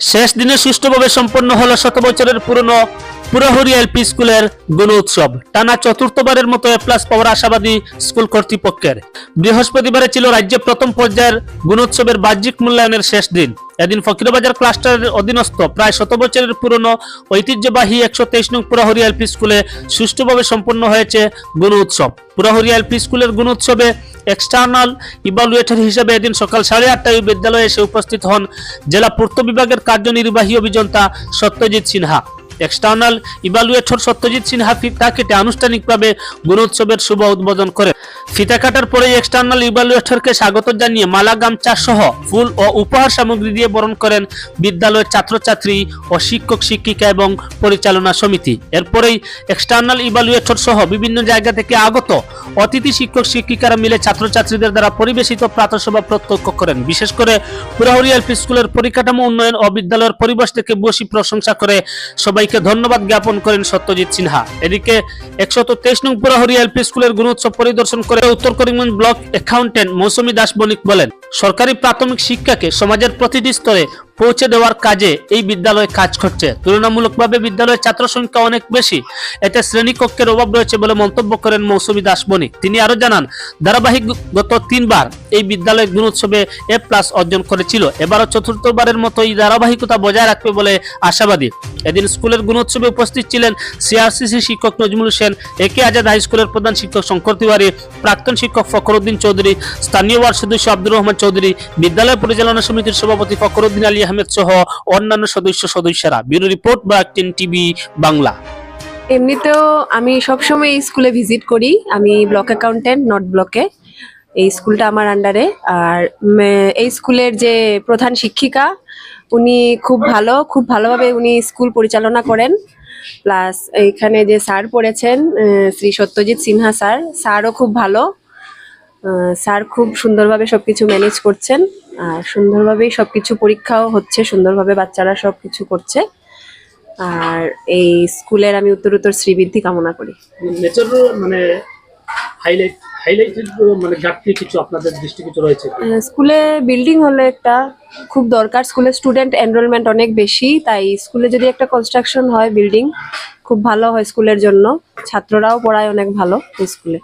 শেষ দিনে সুষ্ঠুভাবে সম্পন্ন হলো শত বছরের পুরনো পুরোহরি এলপি স্কুলের গুণ উৎসব। টানা চতুর্থবারের মতো এ প্লাস পাওয়ার আশাবাদী স্কুল কর্তৃপক্ষের। বৃহস্পতিবারে ছিল রাজ্যে প্রথম পর্যায়ের গুণোৎসবের বাহ্যিক মূল্যায়নের শেষ দিন। এদিন ফকিরবাজার ক্লাস্টারের অধীনস্থ প্রায় শত বছরের পুরনো ঐতিহ্যবাহী একশো তেইশ নং পুরোহরি এলপি স্কুলে সুষ্ঠুভাবে সম্পন্ন হয়েছে গুণ উৎসব। পুরোহরি এলপি স্কুলের গুণ উৎসবে এক্সটার্নাল ইভালুয়েটর হিসেবে এদিন সকাল সাড়ে আটটায় বিদ্যালয়ে এসে উপস্থিত হন জেলা পূর্ত বিভাগের কার্যনির্বাহী অভিযন্তা সত্যজিৎ সিনহা। এক্সটার্নাল ইভালুয়েটর সত্যজিৎ সিনহা ফিতা কেটে আনুষ্ঠানিকভাবে গুণোৎসবের শুভ উদ্বোধন করে ফিতা কাটার পরে এক্সটার্নাল ইভালুয়েটরকে স্বাগত জানিয়ে মালা গামচা সহ ফুল ও উপহার সামগ্রী দিয়ে বরণ করেন বিদ্যালয়ের ছাত্রছাত্রী ও শিক্ষক, শিক্ষিকা এবং পরিচালনা সমিতি। এরপরেই এক্সটার্নাল ইভালুয়েটর সহ বিভিন্ন জায়গা থেকে আগত অতিথি শিক্ষক শিক্ষিকারা মিলে ছাত্রছাত্রীদের দ্বারা পরিবেশিত প্রাতঃসভা প্রত্যক্ষ করেন। বিশেষ করে পুরাহরি এলপি স্কুলের পরিকাঠামো উন্নয়ন ও বিদ্যালয়ের পরিবেশ থেকে বসি প্রশংসা করে সবাইকে ধন্যবাদ জ্ঞাপন করেন সত্যজিৎ সিনহা। এদিকে একশত তেইশ নং পুরাহরি এলপি স্কুলের গুণোৎসব পরিদর্শন করে উত্তর করিমগঞ্জ ব্লক অ্যাকাউন্টেন্ট মৌসুমী দাস বণিক বলেন, সরকারি প্রাথমিক শিক্ষাকে সমাজের প্রতিটি স্তরে পৌঁছে দেওয়ার কাজে এই বিদ্যালয় কাজ করছে। তুলনামূলকভাবে বিদ্যালয়ের ছাত্র সংখ্যা অনেক বেশি। এতে শ্রেণীকক্ষের অভাব রয়েছে বলে মন্তব্য করেন মৌসুমী দাস বণিক তিনি আরও জানান ধারাবাহিক গত তিনবার এই বিদ্যালয় গুণোৎসবে এ প্লাস অর্জন করেছিল। এবারও চতুর্থবারের মতো এই ধারাবাহিকতা বজায় রাখবে বলে আশাবাদী। এদিন স্কুলের গুণোৎসবে উপস্থিত ছিলেন সিআরসিসি শিক্ষক Nazmul Hossain A K Azad high স্কুলের প্রধান শিক্ষক শঙ্কর তিওয়ারি, প্রাক্তন শিক্ষক ফখরুদ্দিন চৌধুরী, স্থানীয় ওয়ার্ড সদস্য আব্দুর রহমান চৌধুরী, বিদ্যালয় পরিচালনা সমিতির সভাপতি ফখরুদ্দিন আলী আহমেদ সহ অন্যান্য সদস্য সদস্যরা। ব্যুরো রিপোর্ট ব্রাকটেন টিভি, বাংলা। এমনিতেও আমি সবসময় স্কুলে ভিজিট করি। আমি ব্লক অ্যাকাউন্টেন্ট নর্থ ব্লকে। এই স্কুলটা আমার আন্ডারে। আর এই স্কুলের যে প্রধান শিক্ষিকা, উনি খুব ভালো, খুব ভালোভাবে উনি স্কুল পরিচালনা করেন। প্লাস এইখানে যে স্যার পড়েছেন শ্রী সত্যজিৎ সিনহা স্যার, স্যারও খুব ভালো। স্যার খুব সুন্দরভাবে সবকিছু ম্যানেজ করছেন। আর সুন্দরভাবেই সবকিছু পরীক্ষাও হচ্ছে সুন্দরভাবে বাচ্চারা সবকিছু করছে। আর এই স্কুলের আমি উত্তর উত্তরোত্তর শ্রীবৃদ্ধি কামনা করি। মানে হাইলাইট হাইলাইটেড মানে ঘাটতি কিছু আপনাদের দৃষ্টি কিছু রয়েছে? স্কুলে বিল্ডিং হলে একটা খুব দরকার। স্কুলে স্টুডেন্ট এনরোলমেন্ট অনেক বেশি তাই স্কুলে যদি একটা কনস্ট্রাকশন হয় বিল্ডিং খুব ভালো হয় স্কুলের জন্য। ছাত্ররাও পড়ায় অনেক ভালো স্কুলে।